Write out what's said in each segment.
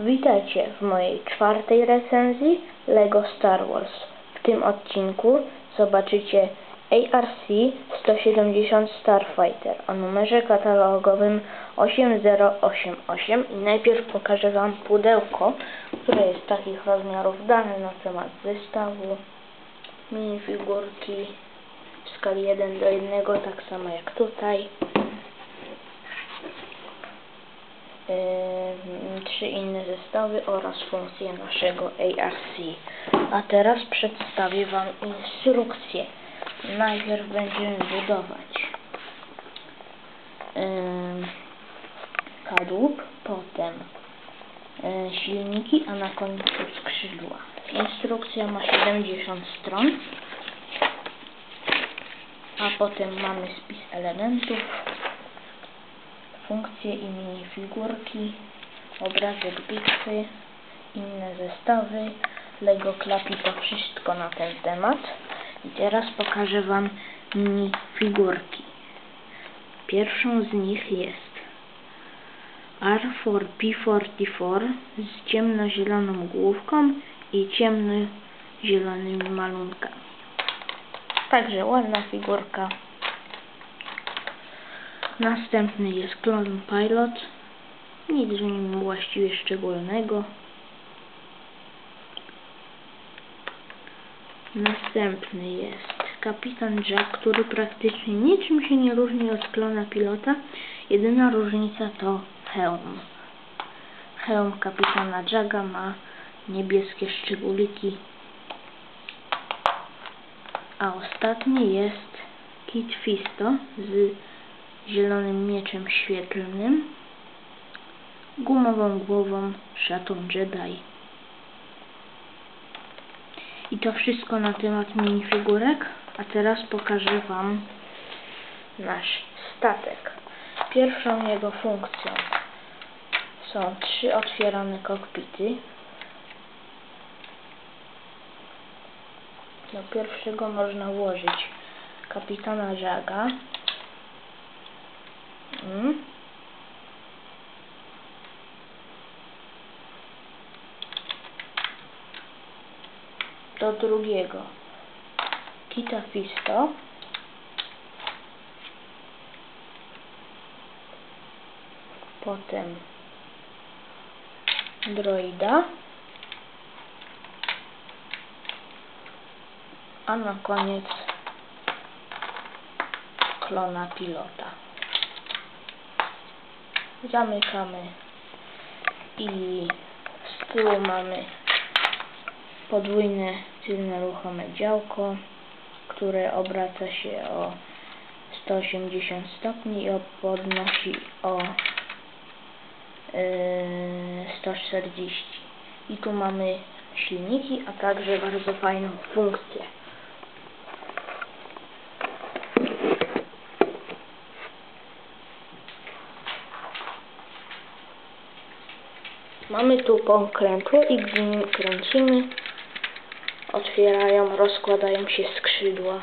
Witajcie w mojej czwartej recenzji LEGO Star Wars. W tym odcinku zobaczycie ARC-170 Starfighter o numerze katalogowym 8088 i najpierw pokażę Wam pudełko, które jest takich rozmiarów dane na temat zestawu minifigurki w skali 1 do 1, tak samo jak tutaj. Trzy inne zestawy oraz funkcje naszego ARC. A teraz przedstawię Wam instrukcję. Najpierw będziemy budować kadłub, potem y, silniki, a na końcu skrzydła. Instrukcja ma 70 stron, a potem mamy spis elementów, funkcje i minifigurki, obrazek bitwy, inne zestawy, Lego Klapi to wszystko na ten temat. I teraz pokażę Wam minifigurki. Pierwszą z nich jest R4P44 z ciemnozieloną główką i ciemnozielonymi malunkami. Także ładna figurka. Następny jest Clone Pilot. Nic w nim właściwie szczególnego. Następny jest Kapitan Jack, który praktycznie niczym się nie różni od klona pilota. Jedyna różnica to hełm. Hełm kapitana Jacka ma niebieskie szczególiki. A ostatni jest Kit Fisto z zielonym mieczem świetlnym, gumową głową szatą Jedi. I to wszystko na temat minifigurek, a teraz pokażę Wam nasz statek. Pierwszą jego funkcją są trzy otwierane kokpity. Do pierwszego można włożyć kapitana Jaga. Do drugiego Kita Fisto. Potem droida. A na koniec klona pilota. Zamykamy i z tyłu mamy podwójne tylne ruchome działko, które obraca się o 180 stopni i podnosi o yy, 140. I tu mamy silniki, a także bardzo fajną funkcję. Mamy tu pokrętło i gdy nim kręcimy, otwierają, rozkładają się skrzydła.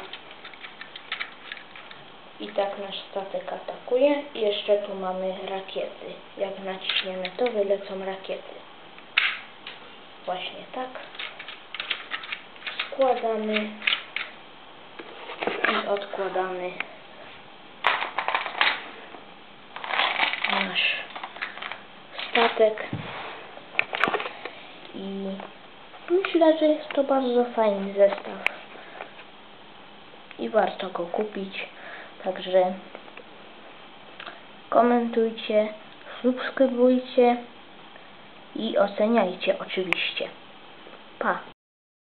I tak nasz statek atakuje. I jeszcze tu mamy rakiety. Jak naciśniemy to, wylecą rakiety. Właśnie tak. Składamy i odkładamy nasz statek i myślę, że jest to bardzo fajny zestaw. I warto go kupić. Także komentujcie subskrybujcie i oceniajcie oczywiście. Pa